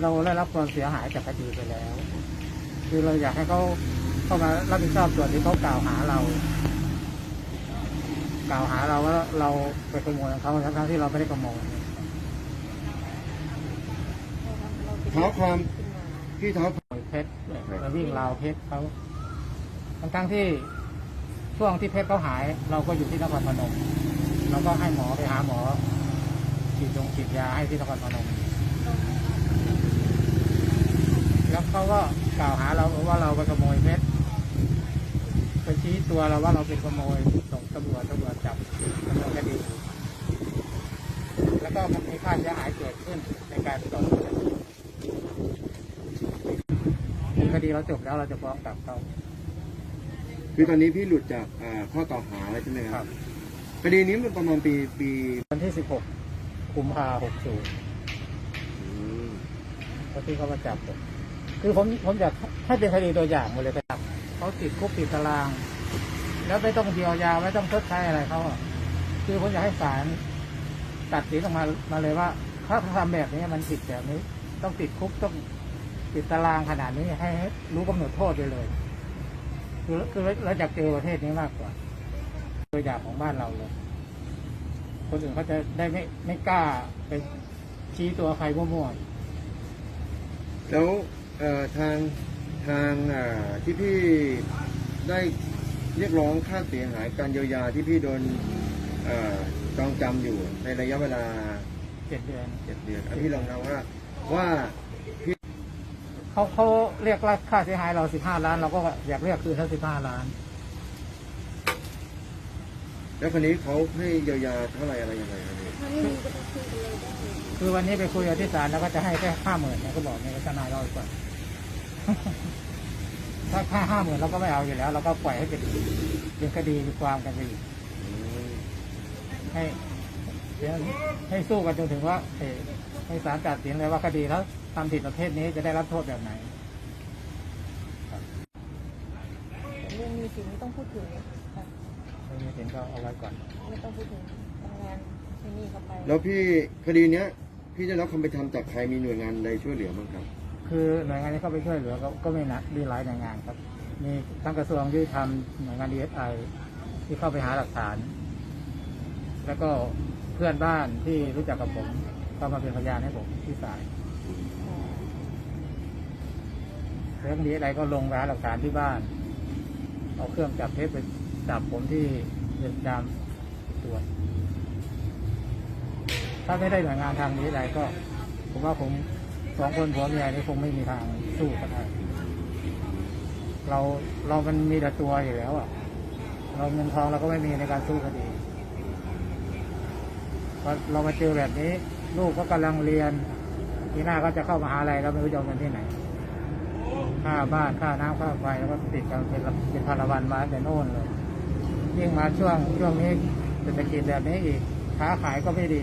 เราได้รับความเสียหายจากคดีไปแล้ว คือเราอยากให้เขาเข้ามารับผิดชอบส่วนที่เขากล่าวหาเรา กล่าวหาเราว่าเราไปขโมยของเขาทั้งๆที่เราไม่ได้ขโมยเท้าความพี่เท้าขโมยเพชรเราวิ่งราวเพชรเขาทั้งๆที่ช่วงที่เพชรเขาหาย เราก็อยู่ที่นครพนมเราก็ให้หมอไปหาหมอฉีดยงฉีดยาให้ที่นครพนม แล้วเขาก็กล่าวหาเราว่าเราไปขโมยเพชรไปชี้ตัวเราว่าเราเป็นขโมยส่งตำรวจตำรวจจับดำเนินคดีแล้วก็มันมีค่าเสียหายเกิดขึ้นในการต่อสู้คดีคดีเราจบแล้วเราจะฟ้องกลับเขาคือตอนนี้พี่หลุดจากอ่าข้อกล่าวหาแล้วใช่ไหมคครัรับบคดีนี้มันประมาณปีปีวันที่16กุมภาหกศูนย์อืมวันที่เขามาจับผม คือผมผมอยากให้เป็นคดีตัวอย่างหมดเลยครับเขาติดคุกติดตาราง แล้วไม่ต้องเยียวยาไม่ต้องชดใช้อะไรเขาคือผมอยากให้ศาลตัดสินออกมามาเลยว่าถ้าทำแบบนี้มันผิดแบบนี้ ต้องติดคุกต้องติดตารางขนาดนี้ให้รู้กำหนดโทษไปเลยคือคือเราอยากเจอประเทศนี้มากกว่าตัวอย่างของบ้านเราเลยคนอื่นเขาจะได้ไม่ไม่กล้าไปชี้ตัวใครมั่วๆแล้ว เอ่อทางทางอ่าที่พี่ได้เรียกร้องค่าเสียหายการเยียวยาที่พี่โดนเอ่อจองจำอยู่ในระยะเวลาเจ็ดเดือนเจ็ดเดือนอันพี่ลองนะว่าว่าเขาเขาเรียกค่าเสียหายเราสิบห้าล้าน เราก็อยากเรียกคืนทั้งสิบห้าล้าน แล้วคนนี้เขาให้เยียวยาเท่าไหร่อะไรยังไงครับพี่ คือวันนี้ไปคุยกับที่ศาลแล้วก็จะให้แค่ห้าหมื่นเนี่ยก็บอกเนี่ยทนายเราก่อนถ้าค่าห้าหมื่นเราก็ไม่เอาอยู่แล้ว เราก็ปล่อยให้เป็นเป็นคดีเป็นความกันไปอีกอืมให้เดี๋ยวให้สู้กันจนถึงว่าเอ่อให้ศาลตัดสินเลยว่าคดีแล้วทำผิดประเภทนี้จะได้รับโทษแบบไหนแต่เรื่องมีสิ่งไม่ต้องพูดถึงค่ะไม่มีสินก็เอาไว้ก่อน ไม่ต้องพูดถึงทำงานที่นี่เข้าไป แล้วพี่คดีเนี้ย พี่ได้รับคำไปทำจากใครมีหน่วยงานใดช่วยเหลือบ้างครับ คือหน่วยงานที่เข้าไปช่วยเหลือก็ก็ไม่นะมีหลายหน่วยงานครับ มีทั้งกระทรวงยุติธรรมหน่วยงานดีเอสไอที่เข้าไปหาหลักฐาน แล้วก็เพื่อนบ้านที่รู้จักกับผมก็มาเป็นพยานให้ผมที่ศาลเรื่องดีเอสไอก็ลงไปหาหลักฐานที่บ้าน เอาเครื่องจับเท็จไปจับผมที่เรือนจำตรวจ ถ้าไม่ได้หน่วยงานทางนี้ใดก็ ผมว่าผมสองคนผัวเมียนี่คงไม่มีทางสู้กันได้เราเรามันมีแต่ตัวอยู่แล้วอะ เราเงินทองเราก็ไม่มีในการสู้คดีพอเรามาเจอแบบนี้ ลูกก็กำลังเรียน ทีหน้าก็จะเข้ามาหาลัยแล้วไม่รู้จะเอาเงินที่ไหน ค่าบ้านค่าน้ำค่าไฟแล้วก็ติดกันเป็นเป็นพันละวันมาแต่โน่นเลยยิ่งมาช่วงช่วงนี้เศรษฐกิจแบบนี้อีกค้าขายก็ไม่ดี